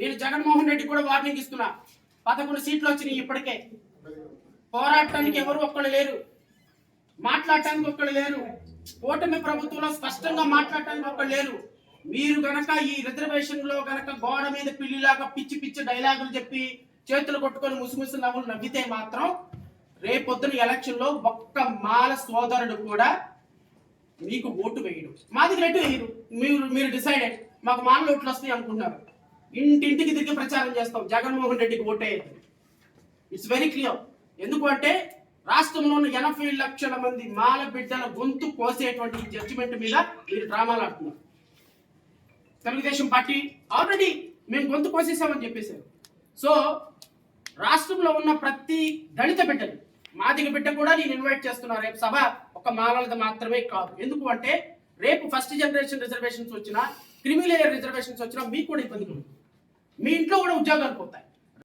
నేను జగన్మోహన్ రెడ్డి కూడా వార్నింగ్ ఇస్తున్నా. పదకొండు సీట్లు వచ్చినాయి ఇప్పటికే. పోరాటానికి ఎవరు ఒక్కళ్ళు లేరు. మాట్లాడటానికి ఒక్కళ్ళు లేరు. కూటమి ప్రభుత్వంలో స్పష్టంగా మాట్లాడటానికి ఒక్కళ్ళు లేరు. మీరు గనక ఈ రిజర్వేషన్లో గనక గోడ మీద పిల్లిలాగా పిచ్చి పిచ్చి డైలాగులు చెప్పి చేతులు కొట్టుకొని ముసిముసి నవ్వులు నవ్వితే మాత్రం రేపొద్దున ఎలక్షన్లో ఒక్క మాల సోదరుడు కూడా మీకు ఓటు వేయడు. మాది రెడ్డి వేయరు. మీరు మీరు డిసైడెడ్. మాకు మాల ఓట్లు వస్తాయి అనుకుంటున్నారు. ఇంటింటికి తిరిగి ప్రచారం చేస్తాం. జగన్మోహన్ రెడ్డికి ఓటేయద్దు ఇట్స్ వెరీ క్లియర్ ఎందుకు అంటే రాష్ట్రంలో ఉన్న ఎనభై లక్షల మంది మాల బిడ్డల గొంతు కోసేటువంటి జడ్జిమెంట్ మీద మీరు డ్రామాలు ఆడుతున్నారు. తెలుగుదేశం పార్టీ ఆల్రెడీ మేము గొంతు కోసేసామని చెప్పేశారు. సో రాష్ట్రంలో ఉన్న ప్రతి దళిత బిడ్డలు మాదిగ బిడ్డ కూడా నేను ఇన్వైట్ చేస్తున్నా. రేపు సభ ఒక మాలలది మాత్రమే కాదు. ఎందుకు అంటే రేపు ఫస్ట్ జనరేషన్ రిజర్వేషన్స్ వచ్చినా క్రిమిలేయర్ రిజర్వేషన్స్ వచ్చినా మీకు కూడా ఇబ్బంది ఉంటుంది మీ ఇంట్లో కూడా ఉద్యోగాలు పోతాయి.